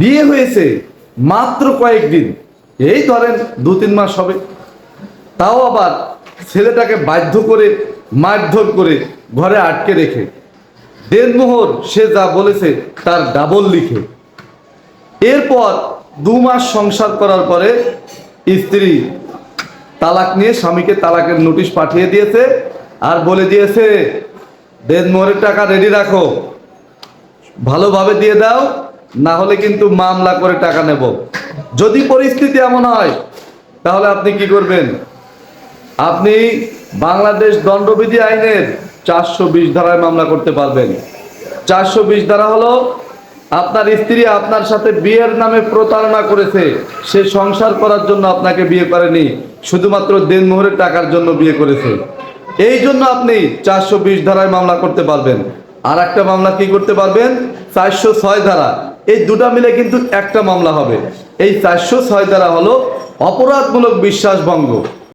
বিয়ে হয়েছে মাত্র কয়েকদিন। এই ধরেন দু তিন মাস হবে। তাও আবার ছেলেটাকে বাধ্য করে, মারধর করে ঘরে আটকে রেখে। দেনমোহর, সে যা বলেছে তার ডাবল লিখে। এরপর দু মাস সংসার করার পরে স্ত্রী তালাক নিয়ে স্বামীকে তালাকের নোটিশ পাঠিয়ে দিয়েছে আর বলে দিয়েছে, দেনমোহরের টাকা রেডি রাখো। ভালোভাবে দিয়ে দাও না হলে কিন্তু মামলা করে টাকা নেব। যদি পরিস্থিতি এমন হয়, তাহলে আপনি কি করবেন? আপনি বাংলাদেশ দণ্ডবিধি আইনের চারশো বিশ ধারায় মামলা করতে পারবেন। চারশো বিশ ধারা হলো আপনার স্ত্রী আপনার সাথে বিয়ের নামে প্রতারণা করেছে, সে সংসার করার জন্য আপনাকে বিয়ে করেনি, শুধুমাত্র দেনমোহরের টাকার জন্য বিয়ে করেছে। এই জন্য আপনি চারশো বিশ ধারায় মামলা করতে পারবেন। আর একটা মামলা কি করতে পারবেন? চারশো ছয় ধারা। এই দুটা মিলে কিন্তু একটা মামলা হবে। এই চারশো ছয় তারা হলো অপরাধমূলক বিশ্বাসভঙ্গ।